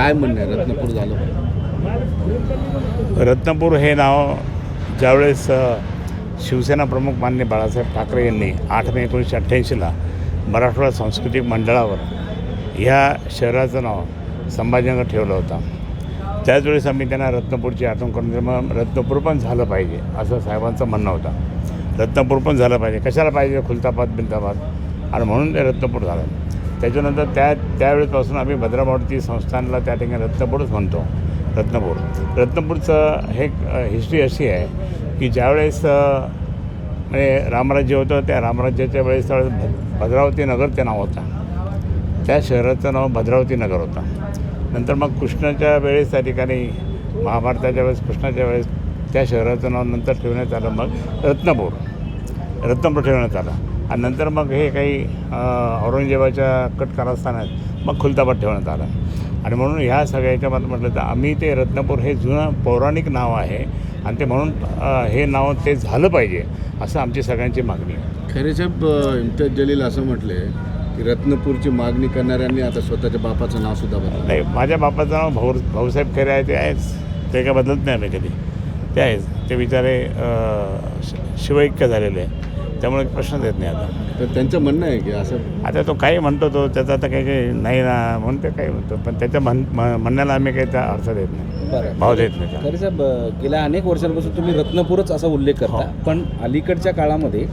काय म्हणणं आहे? रत्नपूर झालं. रत्नपूर हे नाव ज्यावेळेस शिवसेना प्रमुख मान्य बाळासाहेब ठाकरे यांनी आठ मे एकोणीसशे अठ्ठ्याऐंशीला मराठवाडा सांस्कृतिक मंडळावर ह्या शहराचं नाव संभाजीनगर ठेवलं होतं. त्याच आम्ही त्यांना रत्नपूरची आठवण करून दिली. मग रत्नपूर पण झालं पाहिजे असं साहेबांचं म्हणणं होतं. रत्नपूर पण झालं पाहिजे. कशाला पाहिजे? खुलताबाद बिलताबाद? आणि म्हणून ते रत्नपूर झालं. त्याच्यानंतर त्या त्यावेळेपासून आम्ही भद्रामावती संस्थानला त्या ठिकाणी रत्नपूरच म्हणतो रत्नपूर. रत्नपूरचं हे हिस्ट्री अशी आहे की ज्यावेळेस म्हणजे रामराज्य होतं त्या रामराज्याच्या वेळेस त्यावेळेस भद्रावती नगर ते नाव होतं. त्या शहराचं नाव भद्रावती नगर होतं. नंतर मग कृष्णाच्या वेळेस त्या ठिकाणी महाभारताच्या वेळेस कृष्णाच्या वेळेस त्या शहराचं नाव नंतर ठेवण्यात आलं मग रत्नपूर. रत्नपूर ठेवण्यात आलं. आणि नंतर मग हे काही औरंगजेबाच्या कट कारस्थानात मग खुलताबाद ठेवण्यात आलं. आणि म्हणून ह्या सगळ्या याच्यामध्ये म्हटलं तर आम्ही ते रत्नपूर हे जुनं पौराणिक नाव आहे आणि ते म्हणून हे नाव ते झालं पाहिजे असं आमची सगळ्यांची मागणी आहे. खरे साहेब अ, इम्तियाज जलील असं म्हटले की रत्नपूरची मागणी करणाऱ्यांनी आता स्वतःच्या बापाचं नाव सुद्धा बदललं. नाही माझ्या बापाचं नाव भाऊ भाऊसाहेब खरे आहे ते आहेच. ते काय बदलत नाही आम्ही कधी. ते आहेच. ते श- शिवैक्य झालेले. आहे त्यामुळे प्रश्नच येत नाही आता तर त्यांचं म्हणणं आहे की असं आता तो काही म्हणतो तो त्याचा आता काही काही नाही ना म्हणून ते काही म्हणतो पण त्याच्या म्हण म्ह- म्हणण्याला आम्ही काही त्या अर्थ देत नाही बरं भाव देत नाही त्याला. खरे साहेब अ, गेल्या अनेक वर्षांपासून तुम्ही रत्नपूरच असा उल्लेख करता हो. पण अलीकडच्या काळामध्ये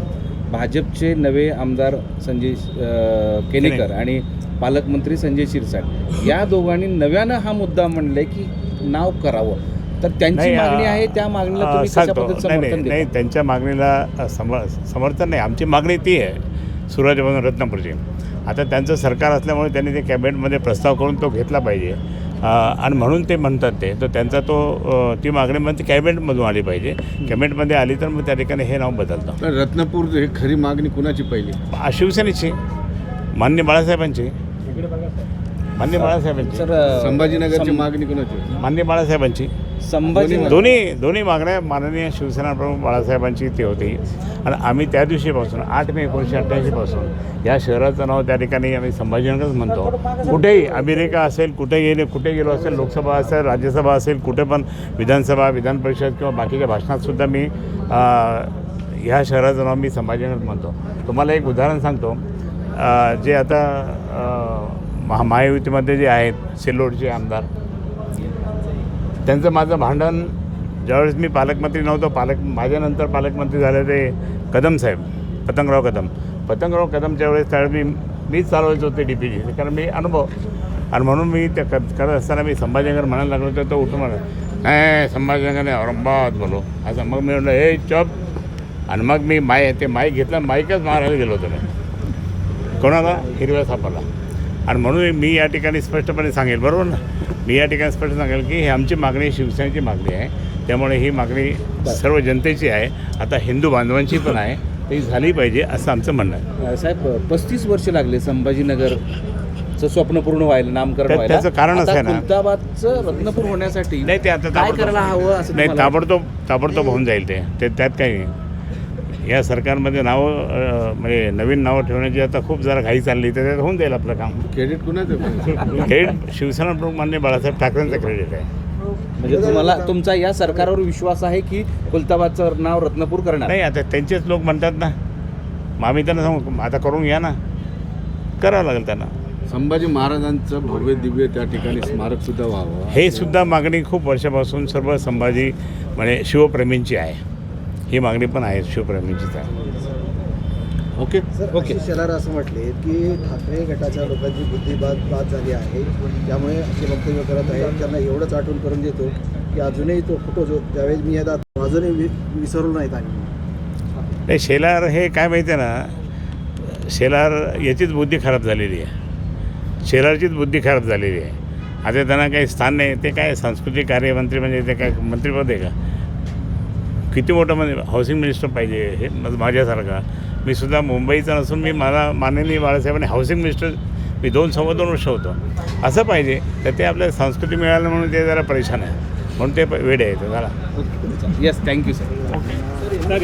भाजपचे नवे आमदार संजय अ, केनेकर केनेकर. आणि पालकमंत्री संजय शिरसाट या दोघांनी नव्यानं हा मुद्दा म्हणलाय की नाव करावं तर त्यांची मागणी आहे त्या मागणीला तुम्ही कशा सांगतो. पद्धतीचं नाही समर्थन नाही देता त्यांच्या मागणीला सम समर्थन नाही. आमची मागणी ती आहे सुरुवातीपासून रत्नापूरची. आता त्यांचं सरकार असल्यामुळे त्यांनी ते कॅबिनेटमध्ये प्रस्ताव करून तो घेतला पाहिजे. आणि म्हणून ते म्हणतात ते. तर त्यांचा तो अ, ती मागणी म्हणजे कॅबिनेटमधून आली पाहिजे. कॅबिनेटमध्ये आली तर मग त्या ठिकाणी हे नाव बदलतं. रत्नपूर हे खरी मागणी कुणाची पहिली? आ, शिवसेनेची. मान्य बाळासाहेबांची. मान्य बाळासाहेबांची. सर संभाजीनगरची मागणी कुणाची? मान्य बाळासाहेबांची. संभाजी दोन्ही दोन्ही मागण्या माननीय शिवसेना प्रमुख बाळासाहेबांची ती होती. आणि आम्ही त्या दिवशीपासून आठ मे एकोणीसशे अठ्ठ्याऐंशीपासून या शहराचं नाव त्या ठिकाणी आम्ही संभाजीनगरच म्हणतो. कुठेही अमेरिका असेल कुठे गेले कुठे गेलो असेल लोकसभा असेल राज्यसभा असेल कुठे पण विधानसभा विधान परिषद किंवा बाकीच्या भाषणातसुद्धा मी ह्या शहराचं नाव मी संभाजीनगर म्हणतो. तुम्हाला एक उदाहरण सांगतो. जे आता महा महायुतीमध्ये जे आहेत सिल्लोडचे आमदार त्यांचं माझं भांडण ज्यावेळेस मी पालकमंत्री नव्हतो पालक माझ्यानंतर पालकमंत्री झाले ते कदम साहेब पतंगराव कदम. पतंगराव कदमच्या वेळेस त्यावेळेस मी मीच चालवायचो होते डी पी जी कारण मी अनुभव आणि म्हणून मी त्या करत असताना मी संभाजीनगर म्हणायला लागलो तर तो उठून म्हणा नाही संभाजीनगर औरंगाबाद बोलो असं मग मी म्हणलं हे चप. आणि मग मी माय ते माईक घेतलं माईकच मारायला गेलो होतो मी. कोणाला? हिरव्या सापाला. आणि म्हणून मी या ठिकाणी स्पष्टपणे सांगेल बरोबर ना? मी या ठिकाणी स्पष्ट सांगेल की ही आमची मागणी शिवसेनेची मागणी आहे. त्यामुळे ही मागणी सर्व जनतेची आहे. आता हिंदू बांधवांची पण आहे. ती झाली पाहिजे असं आमचं म्हणणं आहे. साहेब पस्तीस वर्ष लागले संभाजीनगरचं स्वप्न पूर्ण व्हायला नामकरण त्याचं आता आहे ना. रत्नपूर होण्यासाठी नाही ते आता काय करायला हवं असं नाही ताबडतोब ताबडतोब होऊन जाईल ते. ते त्यात काही नाही. या सरकारमध्ये नावं म्हणजे नवीन नावं ठेवण्याची आता खूप जरा घाई चालली तर त्यात होऊन जाईल आपलं काम. क्रेडिट कुणाचं आहे? हे शिवसेना प्रमुख मान्य बाळासाहेब ठाकरेंचं क्रेडिट आहे. म्हणजे तुम्हाला तुमचा या सरकारवर विश्वास आहे की खुलताबादचं नाव रत्नपूर करणार? नाही आता त्यांचेच लोक म्हणतात ना. मग आम्ही त्यांना सांगू आता करून घ्या ना. करावं लागेल त्यांना. संभाजी महाराजांचं भव्य दिव्य त्या ठिकाणी स्मारक सुद्धा व्हावं. हे सुद्धा मागणी खूप वर्षापासून सर्व संभाजी म्हणजे शिवप्रेमींची आहे. ही मागणी पण आहे शिवप्रेमींचीच आहे. ओके. Sir okay. शेलार असं म्हटले की ठाकरे गटाच्या लोकांची बुद्धी बाद बाद झाली आहे. त्यामुळे असे वक्तव्य करत आहे त्यांना एवढंच आठवण करून देतो की अजूनही तो फोटो जो त्यावेळेस मी येतात अजूनही वि विसरलो नाहीत आम्ही. नाही शेलार हे काय माहिती आहे ना? शेलार याचीच बुद्धी खराब झालेली आहे. शेलारचीच बुद्धी खराब झालेली आहे. आता त्यांना काही स्थान नाही. ते काय सांस्कृतिक कार्यमंत्री म्हणजे ते काय मंत्रिपद आहे का? किती मोठं म्हणजे हाऊसिंग मिनिस्टर पाहिजे हे माझ- माझ्यासारखा. मी सुद्धा मुंबईचा नसून मी मला माननीय बाळासाहेबांनी हाऊसिंग मिनिस्टर मी दोन सव्वा दोन वर्ष होतो. असं पाहिजे तर ते आपल्या संस्कृती मिळालं म्हणून ते जरा परेशान आहे. म्हणून ते प- वेडे आहेत. झाला येस थँक्यू सर